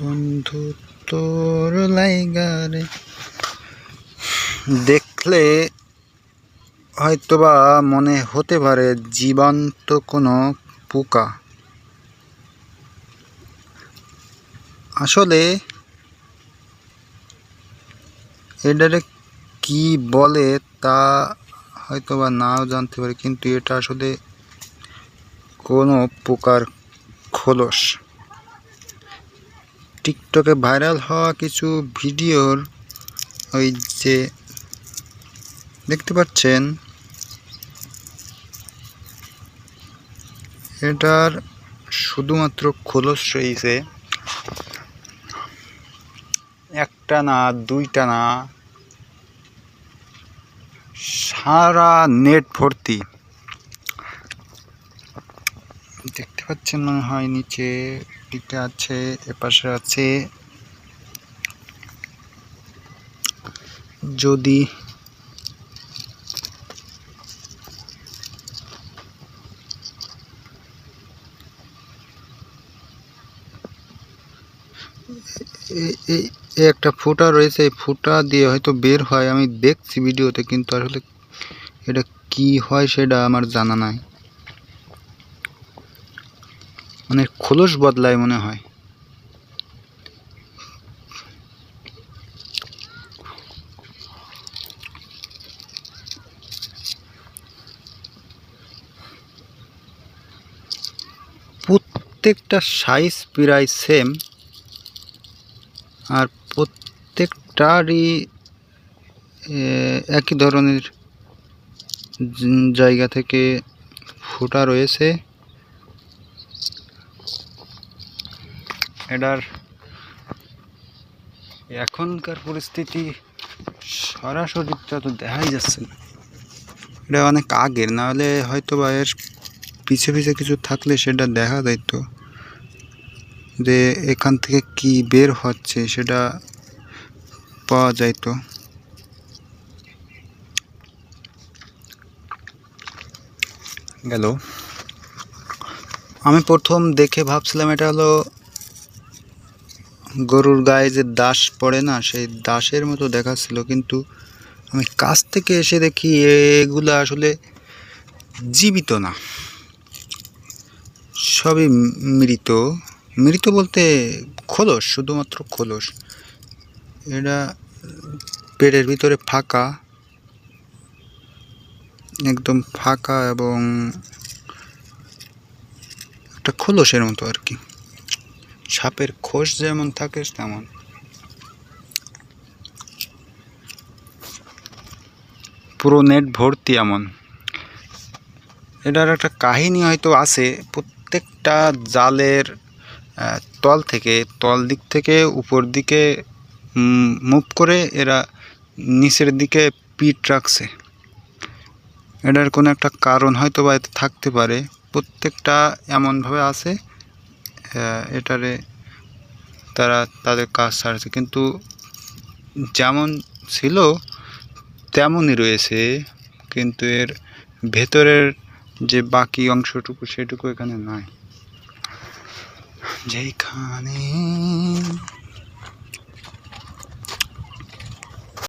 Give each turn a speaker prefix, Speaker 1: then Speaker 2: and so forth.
Speaker 1: বন্ধু তোর লাইগারে দেখলে হয়তোবা মনে হতে পারে জীবন্ত কোনো পোকা। আসলে এটারে কি বলে তা হয়তোবা নাও জানতে পারি, কিন্তু এটা আসলে কোনো পোকার খোলস। টিকটকে ভাইরাল হওয়া কিছু ভিডিওর ওই যে দেখতে পাচ্ছেন, এটার শুধুমাত্র খোলস রয়েছে। একটা না, দুইটা না, সারা নেট ভর্তি। দেখতে পাচ্ছেন মনে হয় নিচে দিকটা আছে, এপাশে আছে। যদি এ- এ- এ একটা ফুটা রয়েছে, এই ফুটা দিয়ে হয়তো বের হয়। আমি দেখছি ভিডিওতে, কিন্তু আসলে এটা কি হয় সেটা আমার জানা নাই। মানে খোলস বদলায় মনে হয়। প্রত্যেকটা সাইজ প্রায় সেম আর প্রত্যেকটারই একই ধরনের জায়গা থেকে ফোটা রয়েছে। এটার এখনকার পরিস্থিতি সরাসরিটা তো দেখাই যাচ্ছে না। এটা অনেক আগের না হলে হয়তো বা এর পিছে পিছে কিছু থাকলে সেটা দেখা যাইতো। যে এখান থেকে কি বের হচ্ছে সেটা পাওয়া যাইতো। গেল আমি প্রথম দেখে ভাবছিলাম এটা হলো গরুর গায়ে যে দাস পড়ে না, সেই দাসের মতো দেখাচ্ছিল। কিন্তু আমি কাছ থেকে এসে দেখি এগুলো আসলে জীবিত না। সবই মৃত। মৃত বলতে খোলস, শুধুমাত্র খোলস। এটা পেটের ভিতরে ফাঁকা, একদম ফাঁকা এবং একটা খোলসের মতো আর কি। সাপের খোস যেমন থাকে, তেমন। পুরো নেট ভর্তি এমন। এটার একটা কাহিনী হয়তো আছে, প্রত্যেকটা জালের তল থেকে, তল দিক থেকে উপর দিকে মুভ করে এরা নিচের দিকে পিট রাখছে। এটার কোনো একটা কারণ হয়তো বা থাকতে পারে। প্রত্যেকটা এমনভাবে আছে এটারে তারা তাদের কাজ ছাড়ছে কিন্তু যেমন ছিল, তেমনই রয়েছে। কিন্তু এর ভেতরের যে বাকি অংশটুকু, সেটুকু এখানে নাই। যেখানে